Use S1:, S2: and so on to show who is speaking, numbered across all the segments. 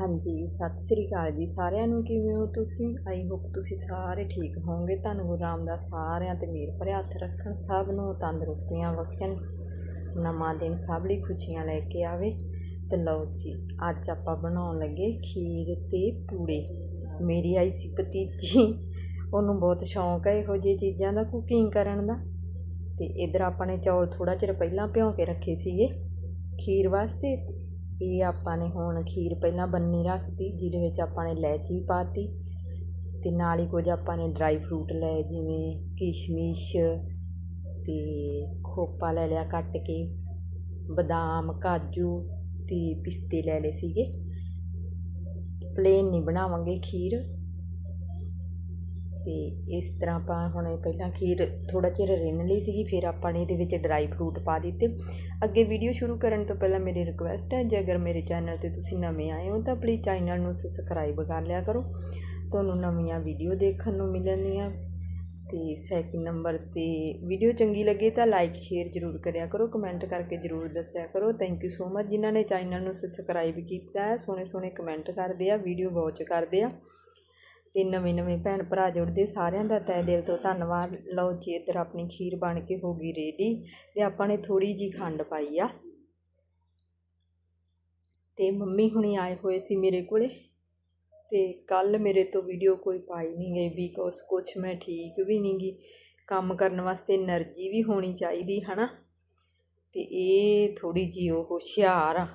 S1: ਹਾਂਜੀ, ਸਤਿ ਸ੍ਰੀ ਅਕਾਲ ਜੀ ਸਾਰਿਆਂ ਨੂੰ, ਕਿਵੇਂ ਹੋ ਤੁਸੀਂ? ਆਈ ਹੋਪ ਤੁਸੀਂ ਸਾਰੇ ਠੀਕ ਹੋਵੋਗੇ। ਤੁਹਾਨੂੰ ਗੁਰੂ ਰਾਮਦਾਸ ਸਾਰਿਆਂ ਤੇ ਮਿਹਰ ਭਰਿਆ ਹੱਥ ਰੱਖਣ, ਸਭ ਨੂੰ ਤੰਦਰੁਸਤੀਆਂ ਬਖਸ਼ਣ, ਨਵਾਂ ਦਿਨ ਸਭ ਲਈ ਖੁਸ਼ੀਆਂ ਲੈ ਕੇ ਆਵੇ। ਤੇ ਲਓ ਜੀ, ਅੱਜ ਆਪਾਂ ਬਣਾਉਣ ਲੱਗੇ ਖੀਰ ਤੇ ਪੂੜੇ। ਮੇਰੀ ਆਈ ਸੀ ਭਤੀਜੀ, ਉਹਨੂੰ ਬਹੁਤ ਸ਼ੌਂਕ ਹੈ ਇਹੋ ਜਿਹੀ ਚੀਜ਼ਾਂ ਦਾ ਕੁਕਿੰਗ ਕਰਨ ਦਾ। ਤੇ ਇਧਰ ਆਪਾਂ ਨੇ ਚੌਲ ਥੋੜਾ ਚਿਰ ਪਹਿਲਾਂ ਭਿਉਂ ਕੇ ਰੱਖੇ ਸੀਗੇ ਖੀਰ ਵਾਸਤੇ ਇਹ ਆਪਾਂ ਨੇ ਹੁਣ ਖੀਰ ਪਹਿਲਾਂ ਬੰਨੀ ਰੱਖਤੀ, ਜਿਹਦੇ ਵਿੱਚ ਆਪਾਂ ਨੇ ਇਲਾਇਚੀ ਪਾਤੀ ਅਤੇ ਨਾਲ ਹੀ ਕੁਝ ਆਪਾਂ ਨੇ ਡਰਾਈ ਫਰੂਟ ਲਏ, ਜਿਵੇਂ ਕਿਸ਼ਮਿਸ਼ ਅਤੇ ਖੋਪਾ ਲੈ ਲਿਆ ਕੱਟ ਕੇ, ਬਦਾਮ, ਕਾਜੂ ਅਤੇ ਪਿਸਤੇ ਲੈ ਲਏ ਸੀਗੇ। ਪਲੇਨ ਨਹੀਂ ਬਣਾਵਾਂਗੇ ਖੀਰ। ਅਤੇ ਇਸ ਤਰ੍ਹਾਂ ਆਪਾਂ ਹੁਣ ਪਹਿਲਾਂ ਖੀਰ ਥੋੜ੍ਹਾ ਚਿਰ ਰਿੰਨ ਲਈ ਸੀਗੀ, ਫਿਰ ਆਪਾਂ ਨੇ ਇਹਦੇ ਵਿੱਚ ਡਰਾਈ ਫਰੂਟ ਪਾ ਦਿੱਤੇ। ਅੱਗੇ ਵੀਡੀਓ ਸ਼ੁਰੂ ਕਰਨ ਤੋਂ ਪਹਿਲਾਂ ਮੇਰੀ ਰਿਕੁਐਸਟ ਹੈ, ਜੇ ਅਗਰ ਮੇਰੇ ਚੈਨਲ ਤੇ ਤੁਸੀਂ ਨਵੇਂ ਆਏ ਹੋ ਤਾਂ ਪਲੀਜ਼ ਚੈਨਲ ਨੂੰ ਸਬਸਕ੍ਰਾਈਬ ਕਰ ਲਿਆ ਕਰੋ। ਤੁਹਾਨੂੰ ਨਵੀਆਂ ਵੀਡੀਓ ਦੇਖਣ ਨੂੰ ਮਿਲਣਗੀਆਂ ਤੇ ਸੈਕਿੰਡ ਨੰਬਰ ਤੇ ਵੀਡੀਓ ਚੰਗੀ ਲੱਗੇ ਤਾਂ ਲਾਈਕ ਸ਼ੇਅਰ ਜ਼ਰੂਰ ਕਰਿਆ ਕਰੋ ਕਮੈਂਟ ਕਰਕੇ ਜ਼ਰੂਰ ਦੱਸਿਆ ਕਰੋ। ਥੈਂਕ ਯੂ ਸੋ ਮਚ ਜਿਨ੍ਹਾਂ ਨੇ ਚੈਨਲ ਨੂੰ ਸਬਸਕ੍ਰਾਈਬ ਕੀਤਾ ਹੈ। ਸੋਹਣੇ ਸੋਹਣੇ ਕਮੈਂਟ ਕਰਦੇ ਆ ਵੀਡੀਓ ਵਾਚ ਕਰਦੇ ਆ। ਅਤੇ ਨਵੇਂ ਨਵੇਂ ਭੈਣ ਭਰਾ ਜੁੜਦੇ ਸਾਰਿਆਂ ਦਾ ਤਹਿ ਦਿਲ ਤੋਂ ਧੰਨਵਾਦ। ਲਓ ਜੀ, ਇੱਧਰ ਆਪਣੀ ਖੀਰ ਬਣ ਕੇ ਹੋ ਗਈ ਰੇਡੀ ਅਤੇ ਆਪਾਂ ਨੇ ਥੋੜ੍ਹੀ ਜੀ ਖੰਡ ਪਾਈ ਆ। ਅਤੇ ਮੰਮੀ ਹੁਣੀ ਆਏ ਹੋਏ ਸੀ ਮੇਰੇ ਕੋਲੇ ਅਤੇ ਕੱਲ ਮੇਰੇ ਤੋਂ ਵੀਡੀਓ ਕੋਈ ਪਾਈ ਨਹੀਂ ਗਈ ਬਿਕੋਜ਼ ਕੁਛ ਮੈਂ ਠੀਕ ਵੀ ਨਹੀਂ ਗਈ ਕੰਮ ਕਰਨ ਵਾਸਤੇ એનર્ਜੀ ਵੀ ਹੋਣੀ ਚਾਹੀਦੀ, ਹਨਾ? ਅਤੇ ਇਹ ਥੋੜ੍ਹੀ ਜੀ ਉਹ ਹੁਸ਼ਿਆਰ ਆ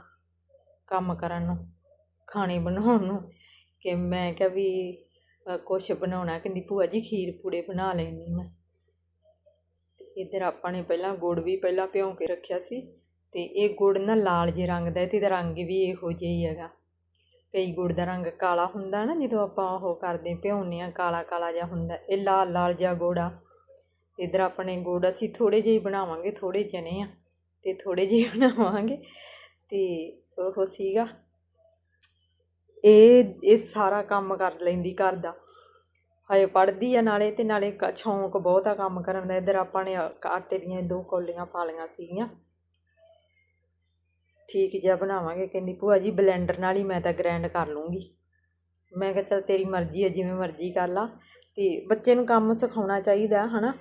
S1: ਕੰਮ ਕਰਨ ਨੂੰ, ਖਾਣੇ ਬਣਾਉਣ ਨੂੰ ਕਿ ਮੈਂ ਕਿਹਾ ਵੀ ਕੁਛ ਬਣਾਉਣਾ, ਕਹਿੰਦੀ ਭੂਆ ਜੀ ਖੀਰ ਪੂੜੇ ਬਣਾ ਲੈਣੀ ਮੈਂ। ਤੇ ਇੱਧਰ ਆਪਾਂ ਨੇ ਪਹਿਲਾਂ ਗੁੜ ਵੀ ਪਹਿਲਾਂ ਭਿਉਂ ਕੇ ਰੱਖਿਆ ਸੀ ਤੇ ਇਹ ਗੁੜ ਨਾ ਲਾਲ ਜੇ ਰੰਗ ਦਾ ਹੈ ਤੇ ਇਹਦਾ ਰੰਗ ਵੀ ਇਹੋ ਜਿਹਾ ਹੀ ਹੈਗਾ। ਕਈ ਗੁੜ ਦਾ ਰੰਗ ਕਾਲਾ ਹੁੰਦਾ ਨਾ, ਜਦੋਂ ਆਪਾਂ ਉਹ ਕਰਦੇ ਭਿਉਂਨੇ ਆ, ਕਾਲਾ ਕਾਲਾ ਜਿਹਾ ਹੁੰਦਾ, ਇਹ ਲਾਲ ਲਾਲ ਜਿਹਾ ਗੁੜ ਆ। ਤੇ ਇੱਧਰ ਆਪਣੇ ਗੁੜ ਅਸੀਂ ਥੋੜੇ ਜਿਹੇ ਬਣਾਵਾਂਗੇ ਥੋੜੇ ਚਨੇ ਆ, ਤੇ ਥੋੜੇ ਜਿਹੇ ਬਣਾਵਾਂਗੇ। ਤੇ ਉਹ ਸੀਗਾ ਇਹ ਇਹ ਸਾਰਾ ਕੰਮ ਕਰ ਲੈਂਦੀ ਘਰ ਦਾ। ਹਜੇ ਪੜ੍ਹਦੀ ਆ ਨਾਲੇ ਤੇ ਨਾਲੇ ਕ- ਸ਼ੌਂਕ ਬਹੁਤ ਆ ਕੰਮ ਕਰਨ ਦਾ। ਇੱਧਰ ਆਪਾਂ ਨੇ ਆਟੇ ਦੀਆਂ ਦੋ ਕੌਲੀਆਂ ਪਾ ਲਈਆਂ ਸੀਗੀਆਂ। ਠੀਕ ਜਿਹਾ ਬਣਾਵਾਂਗੇ। ਕਹਿੰਦੀ, ਭੂਆ ਜੀ, ਬਲੈਂਡਰ ਨਾਲ ਹੀ ਮੈਂ ਤਾਂ ਗ੍ਰੈਂਡ ਕਰ ਲੂੰਗੀ। ਮੈਂ ਕਿਹਾ, ਚੱਲ ਤੇਰੀ ਮਰਜ਼ੀ ਹੈ ਜਿਵੇਂ ਮਰਜ਼ੀ ਕਰ ਲਾ। ਤੇ ਬੱਚੇ ਨੂੰ ਕੰਮ ਸਿਖਾਉਣਾ ਚਾਹੀਦਾ, ਹਨਾ?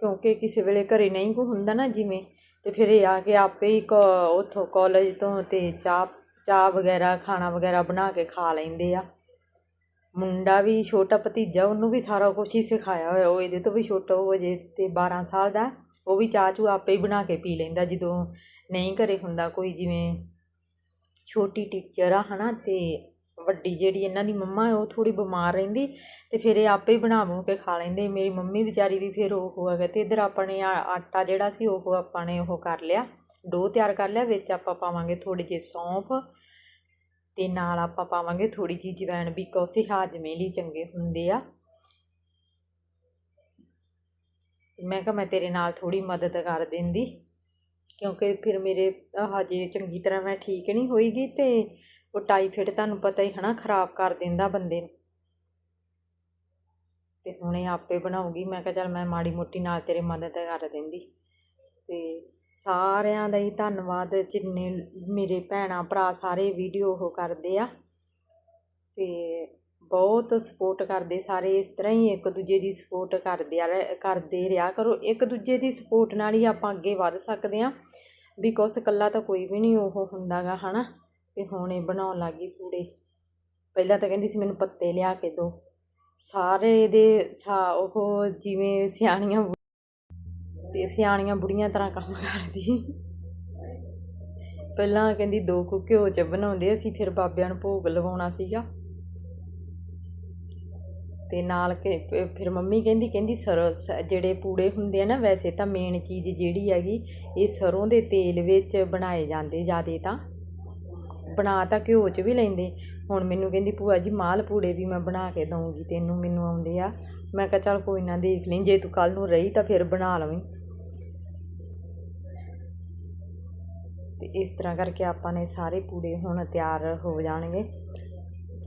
S1: ਕਿਉਂਕਿ ਕਿਸੇ ਵੇਲੇ ਘਰੇ ਨਹੀਂ ਕੋ ਹੁੰਦਾ ਨਾ, ਜਿਵੇਂ। ਤੇ ਫਿਰ ਇਹ ਆ ਕੇ ਆਪੇ ਹੀ ਕੋ, ਉੱਥੋਂ ਕਾਲਜ ਤੋਂ ਤੇ ਚਾਹ ਚਾਹ ਵਗੈਰਾ, ਖਾਣਾ ਵਗੈਰਾ ਬਣਾ ਕੇ ਖਾ ਲੈਂਦੇ ਆ। ਮੁੰਡਾ ਵੀ ਛੋਟਾ ਭਤੀਜਾ, ਉਹਨੂੰ ਵੀ ਸਾਰਾ ਕੁਝ ਹੀ ਸਿਖਾਇਆ ਹੋਇਆ। ਉਹ ਇਹਦੇ ਤੋਂ ਵੀ ਛੋਟਾ, ਉਹ ਅਜੇ ਤੇ 12 ਸਾਲ ਦਾ। ਉਹ ਵੀ ਚਾਹ ਚੂ ਆਪੇ ਹੀ ਬਣਾ ਕੇ ਪੀ ਲੈਂਦਾ, ਜਦੋਂ ਨਹੀਂ ਘਰੇ ਹੁੰਦਾ ਕੋਈ, ਜਿਵੇਂ ਛੋਟੀ ਟੀਚਰ ਆ, ਹਨਾ, ਤੇ ਵੱਡੀ ਜਿਹੜੀ ਇਹਨਾਂ ਦੀ ਮੰਮਾ ਉਹ ਥੋੜ੍ਹੀ ਬਿਮਾਰ ਰਹਿੰਦੀ ਅਤੇ ਫਿਰ ਇਹ ਆਪੇ ਹੀ ਬਣਾ ਬੂ ਕੇ ਖਾ ਲੈਂਦੇ। ਮੇਰੀ ਮੰਮੀ ਵਿਚਾਰੀ ਵੀ ਫਿਰ ਉਹ ਹੈਗਾ ਅਤੇ ਇੱਧਰ ਆਪਾਂ ਨੇ ਆਟਾ ਜਿਹੜਾ ਸੀ, ਉਹ ਆਪਾਂ ਨੇ ਉਹ ਕਰ ਲਿਆ। ਡੋ ਤਿਆਰ ਕਰ ਲਿਆ, ਵਿੱਚ ਆਪਾਂ ਪਾਵਾਂਗੇ ਥੋੜੀ ਜਿਹੀ ਸੌਂਫ ਅਤੇ ਨਾਲ ਆਪਾਂ ਪਾਵਾਂਗੇ ਥੋੜੀ ਜਿਹੀ ਜਵੈਣ ਵੀ ਇਹ ਹਾਜਮੇ ਲਈ ਚੰਗੇ ਹੁੰਦੇ ਆ। ਮੈਂ ਕਿਹਾ ਮੈਂ ਤੇਰੇ ਨਾਲ ਥੋੜੀ ਮਦਦ ਕਰ ਦਿੰਦੀ, ਕਿਉਂਕਿ ਫਿਰ ਮੇਰੇ ਹਜੇ ਚੰਗੀ ਤਰ੍ਹਾਂ ਮੈਂ ਠੀਕ ਨਹੀਂ ਹੋਈਗੀ ਤੇ ਉਹ ਟਾਈਫਾਇਡ ਤੁਹਾਨੂੰ ਪਤਾ ਹੀ ਹਨਾ, ਖਰਾਬ ਕਰ ਦਿੰਦਾ ਬੰਦੇ ਨੂੰ। ਤੇ ਹੁਣ ਇਹ ਆਪੇ ਬਣਾਉਗੀ ਮੈਂ ਕਿਹਾ ਚੱਲ ਮੈਂ ਮਾੜੀ ਮੋਟੀ ਨਾਲ ਤੇਰੇ ਮਦਦ ਕਰ ਦਿੰਦੀ। ਤੇ ਸਾਰਿਆਂ ਦਾ ਹੀ ਧੰਨਵਾਦ, ਜਿੰਨੇ ਮੇਰੇ ਭੈਣਾਂ ਭਰਾ ਸਾਰੇ ਵੀਡੀਓ ਉਹ ਕਰਦੇ ਆ। ਤੇ ਬਹੁਤ ਸਪੋਰਟ ਕਰਦੇ ਸਾਰੇ, ਇਸ ਤਰ੍ਹਾਂ ਹੀ ਇੱਕ ਦੂਜੇ ਦੀ ਸਪੋਰਟ ਕਰਦੇ ਆ, ਕਰਦੇ ਰਿਹਾ ਕਰੋ। ਇੱਕ ਦੂਜੇ ਦੀ ਸਪੋਰਟ ਨਾਲ ਹੀ ਆਪਾਂ ਅੱਗੇ ਵੱਧ ਸਕਦੇ ਆ ਬਿਕੋਜ਼ ਇਕੱਲਾ ਤਾਂ ਕੋਈ ਵੀ ਨਹੀਂ ਉਹ ਹੁੰਦਾਗਾ, ਹਨਾ। ਅਤੇ ਹੁਣ ਇਹ ਬਣਾਉਣ ਲੱਗ ਗਈ ਪੂੜੇ। ਪਹਿਲਾਂ ਤਾਂ ਕਹਿੰਦੀ ਸੀ ਮੈਨੂੰ ਪੱਤੇ ਲਿਆ ਕੇ ਦਿਓ ਸਾਰੇ ਦੇ ਸਾ ਉਹ ਜਿਵੇਂ ਸਿਆਣੀਆਂ ਬੁ- ਤੇ ਸਿਆਣੀਆਂ ਬੁੜੀਆਂ ਤਰ੍ਹਾਂ ਕੰਮ ਕਰਦੀ। ਪਹਿਲਾਂ ਕਹਿੰਦੀ ਦੋ ਕੁ ਘਿਓ ਚ ਬਣਾਉਂਦੇ ਅਸੀਂ, ਫਿਰ ਬਾਬਿਆਂ ਨੂੰ ਭੋਗ ਲਵਾਉਣਾ ਸੀਗਾ। ਤੇ ਨਾਲ ਕਿ ਫਿਰ ਮੰਮੀ ਕਹਿੰਦੀ ਕਹਿੰਦੀ ਸਰੋਂ ਜਿਹੜੇ ਪੂੜੇ ਹੁੰਦੇ ਆ ਨਾ, ਵੈਸੇ ਤਾਂ ਮੇਨ ਚੀਜ਼ ਜਿਹੜੀ ਹੈਗੀ, ਇਹ ਸਰੋਂ ਦੇ ਤੇਲ ਵਿੱਚ ਬਣਾਏ ਜਾਂਦੇ ਜ਼ਿਆਦਾ ਤਾਂ। ਬਣਾ ਤਾਂ ਘਿਓ 'ਚ ਵੀ ਲੈਂਦੇ। ਹੁਣ ਮੈਨੂੰ ਕਹਿੰਦੀ, ਭੂਆ ਜੀ, ਮਾਲ ਪੂੜੇ ਵੀ ਮੈਂ ਬਣਾ ਕੇ ਦਊਂਗੀ, ਤੈਨੂੰ ਮੈਨੂੰ ਆਉਂਦੇ ਆ। ਮੈਂ ਕਿਹਾ, ਚੱਲ ਕੋਈ ਨਾ, ਦੇਖ ਲਈ, ਜੇ ਤੂੰ ਕੱਲ ਨੂੰ ਰਹੀ ਤਾਂ ਫਿਰ ਬਣਾ ਲਵੀਂ। ਤੇ ਇਸ ਤਰ੍ਹਾਂ ਕਰਕੇ ਆਪਾਂ ਨੇ ਸਾਰੇ ਪੂੜੇ ਹੁਣ ਤਿਆਰ ਹੋ ਜਾਣਗੇ।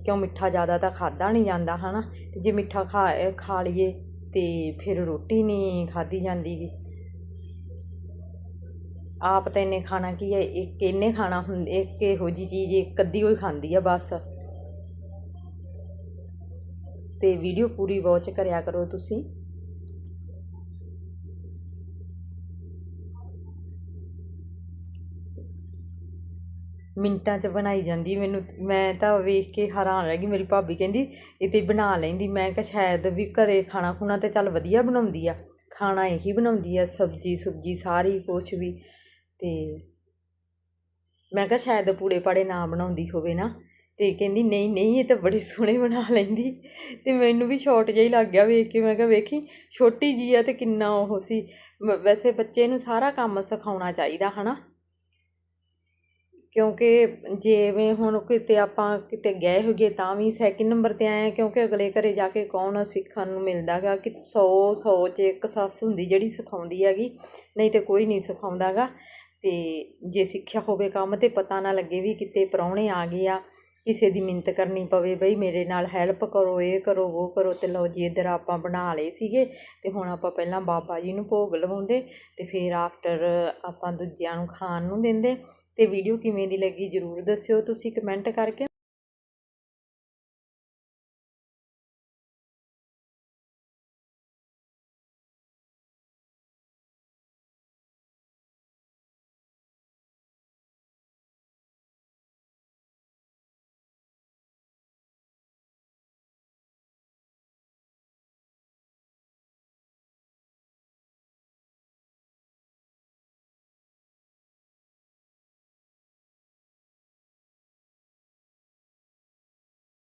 S1: ਕਿਉਂ ਮਿੱਠਾ ਜ਼ਿਆਦਾ ਤਾਂ ਖਾਦਾ ਨਹੀਂ ਜਾਂਦਾ, ਹਨਾ? ਤੇ ਜੇ ਮਿੱਠਾ ਖਾ ਖਾ ਲਈਏ ਤੇ ਫਿਰ ਰੋਟੀ ਨਹੀਂ ਖਾਦੀ ਜਾਂਦੀ ਗੀ ਆਪ ਤਾਂ ਇਹਨੇ ਖਾਣਾ ਕੀ ਹੈ, ਇੱਕ ਇਹਨੇ ਖਾਣਾ ਹੁੰਦੀ ਇੱਕ ਇਹੋ ਜਿਹੀ ਚੀਜ਼, ਇੱਕ ਅੱਧੀ ਕੋਈ ਖਾਂਦੀ ਆ ਬਸ। ਤੇ ਵੀਡੀਓ ਪੂਰੀ ਵਾਚ ਕਰਿਆ ਕਰੋ ਤੁਸੀਂ। ਮਿੰਟਾਂ 'ਚ ਬਣਾਈ ਜਾਂਦੀ ਮੈਨੂੰ, ਮੈਂ ਤਾਂ ਵੇਖ ਕੇ ਹੈਰਾਨ ਰਹਿ ਗਈ, ਮੇਰੀ ਭਾਬੀ ਕਹਿੰਦੀ, ਇਹ ਤੇ ਬਣਾ ਲੈਂਦੀ, ਮੈਂ ਕਿਹਾ ਸ਼ਾਇਦ ਵੀ ਘਰੇ ਖਾਣਾ ਖੁਣਾ ਤੇ ਚੱਲ ਵਧੀਆ ਬਣਾਉਂਦੀ ਆ। ਖਾਣਾ ਇਹੀ ਬਣਾਉਂਦੀ ਆ ਸਬਜੀ ਸੁਬਜੀ ਸਾਰੀ ਕੁਛ ਵੀ। ਤੇ ਮੈਂ ਕਿਹਾ ਸ਼ਾਇਦ ਪੂੜੇ ਪਾੜੇ ਨਾ ਬਣਾਉਂਦੀ ਹੋਵੇ ਨਾ ਅਤੇ ਕਹਿੰਦੀ ਨਹੀਂ ਨਹੀਂ, ਇਹ ਤਾਂ ਬੜੇ ਸੋਹਣੇ ਬਣਾ ਲੈਂਦੀ। ਅਤੇ ਮੈਨੂੰ ਵੀ ਸ਼ੌਟ ਜਿਹਾ ਹੀ ਲੱਗ ਗਿਆ ਵੇਖ ਕੇ, ਮੈਂ ਕਿਹਾ ਵੇਖੀ, ਛੋਟੀ ਜੀ ਆ ਅਤੇ ਕਿੰਨਾ ਉਹ ਸੀ। ਵੈਸੇ ਬੱਚੇ ਨੂੰ ਸਾਰਾ ਕੰਮ ਸਿਖਾਉਣਾ ਚਾਹੀਦਾ ਹੈ ਨਾ ਕਿਉਂਕਿ ਜਿਵੇਂ ਹੁਣ ਕਿਤੇ ਆਪਾਂ ਕਿਤੇ ਗਏ ਹੋਈਏ ਤਾਂ ਵੀ ਸੈਕਿੰਡ ਨੰਬਰ ਤੇ ਆਏ ਹਾਂ ਕਿਉਂਕਿ ਅਗਲੇ ਘਰੇ ਜਾ ਕੇ ਕੌਣ ਸਿੱਖਣ ਨੂੰ ਮਿਲਦਾ ਗਾ, ਕਿ 100 100 'ਚ ਇੱਕ ਸੱਸ ਹੁੰਦੀ ਜਿਹੜੀ ਸਿਖਾਉਂਦੀ ਹੈਗੀ, ਨਹੀਂ ਤੇ ਕੋਈ ਨਹੀਂ ਸਿਖਾਉਂਦਾ ਅਤੇ ਜੇ ਸਿੱਖਿਆ ਹੋਵੇ ਕੰਮ ਤਾਂ ਪਤਾ ਨਾ ਲੱਗੇ ਵੀ ਕਿਤੇ ਪ੍ਰਾਹੁਣੇ ਆ ਗਏ ਆ, ਕਿਸੇ ਦੀ ਮਿੰਨਤ ਕਰਨੀ ਪਵੇ, ਬਈ ਮੇਰੇ ਨਾਲ ਹੈਲਪ ਕਰੋ, ਇਹ ਕਰੋ, ਉਹ ਕਰੋ ਅਤੇ ਲਓ ਜੀ ਇੱਧਰ ਆਪਾਂ ਬਣਾ ਲਏ ਸੀਗੇ ਅਤੇ ਹੁਣ ਆਪਾਂ ਪਹਿਲਾਂ ਬਾਬਾ ਜੀ ਨੂੰ ਭੋਗ ਲਵਾਉਂਦੇ ਅਤੇ ਫਿਰ ਆਫਟਰ ਆਪਾਂ ਦੂਜਿਆਂ ਨੂੰ ਖਾਣ ਨੂੰ ਦਿੰਦੇ ਅਤੇ ਵੀਡੀਓ ਕਿਵੇਂ ਦੀ ਲੱਗੀ ਜਰੂਰ ਦੱਸਿਓ ਤੁਸੀਂ ਕਮੈਂਟ ਕਰਕੇ।